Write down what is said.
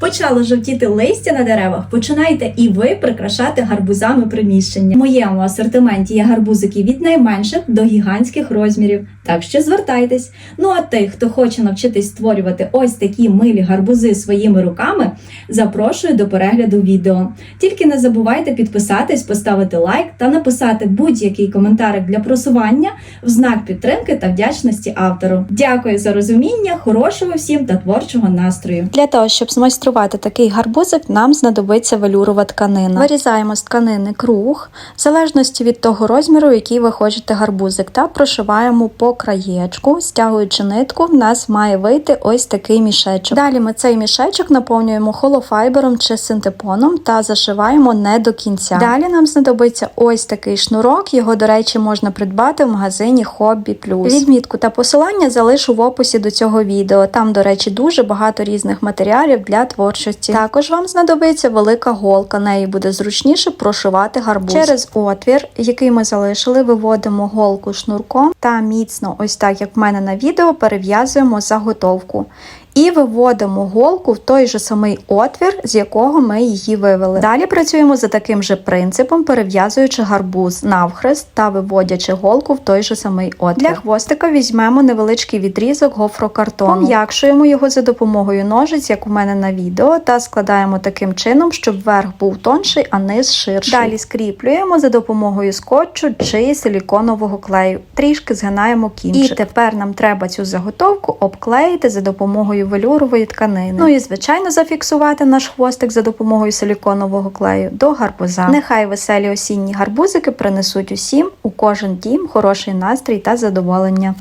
Почало жовтіти листя на деревах. Починайте і ви прикрашати гарбузами приміщення. В моєму асортименті є гарбузики від найменших до гігантських розмірів. Так що звертайтесь. Ну а тих, хто хоче навчитись створювати ось такі милі гарбузи своїми руками, запрошую до перегляду відео. Тільки не забувайте підписатись, поставити лайк та написати будь-який коментарик для просування в знак підтримки та вдячності автору. Дякую за розуміння, хорошого всім та творчого настрою. Для того, щоб змайструвати такий гарбузик, нам знадобиться велюрова тканина. Вирізаємо з тканини круг, в залежності від того розміру, який ви хочете гарбузик, та прошиваємо по краєчку, стягуючи нитку, в нас має вийти ось такий мішечок. Далі ми цей мішечок наповнюємо холофайбером чи синтепоном та зашиваємо не до кінця. Далі нам знадобиться ось такий шнурок. Його, до речі, можна придбати в магазині Hobby Plus. Відмітку та посилання залишу в описі до цього відео. Там, до речі, дуже багато різних матеріалів для творчості. Також вам знадобиться велика голка. неї буде зручніше прошивати гарбуз. Через отвір, який ми залишили, виводимо голку шнурком та міцно, ось так як в мене на відео, перев'язуємо заготовку. І виводимо голку в той же самий отвір, з якого ми її вивели. Далі працюємо за таким же принципом, перев'язуючи гарбуз навхрест та виводячи голку в той же самий отвір. Для хвостика візьмемо невеличкий відрізок гофрокартону. Пом'якшуємо його за допомогою ножиць, як у мене на відео, та складаємо таким чином, щоб верх був тонший, а низ ширший. Далі скріплюємо за допомогою скотчу чи силіконового клею. Трішки згинаємо кінчик. І тепер нам треба цю заготовку обклеїти за допомогою велюрової тканини. Ну і звичайно зафіксувати наш хвостик за допомогою силіконового клею до гарбуза. Нехай веселі осінні гарбузики принесуть усім у кожен дім хороший настрій та задоволення.